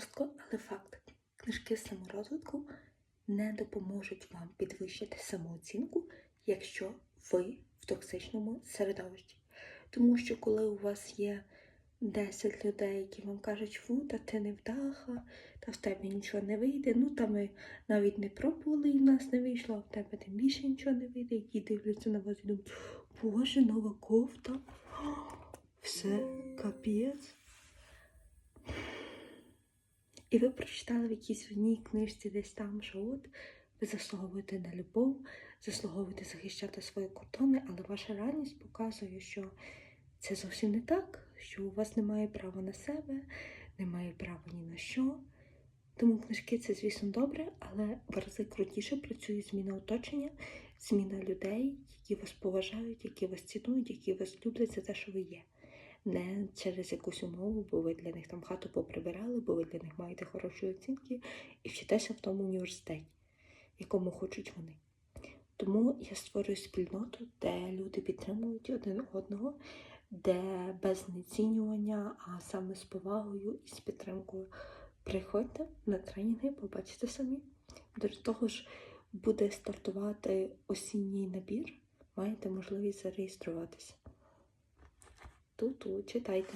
Жорстко, але факт. Книжки саморозвитку не допоможуть вам підвищити самооцінку, якщо ви в токсичному середовищі. Тому що коли у вас є 10 людей, які вам кажуть, фу, та ти не вдаха, та в тебе нічого не вийде, ну та ми навіть не пробували і в нас не вийшло, а в тебе тим більше нічого не вийде, які дивляться на вас і думають, боже, нова кофта, все, капець. І ви прочитали в якійсь одній книжці десь там, що от ви заслуговуєте на любов, заслуговуєте захищати свої кордони, але ваша реальність показує, що це зовсім не так, що у вас немає права на себе, немає права ні на що. Тому книжки це, звісно, добре, але в рази крутіше працює зміна оточення, зміна людей, які вас поважають, які вас цінують, які вас люблять за те, що ви є не через якусь умову, бо ви для них там хату поприбирали, бо ви для них маєте хороші оцінки і вчитеся в тому університеті, якому хочуть вони. Тому я створюю спільноту, де люди підтримують один одного, де без знецінювання, а саме з повагою і з підтримкою. Приходьте на тренінги, побачите самі. До того ж, буде стартувати осінній набір, маєте можливість зареєструватися. Ту-ту, читайте.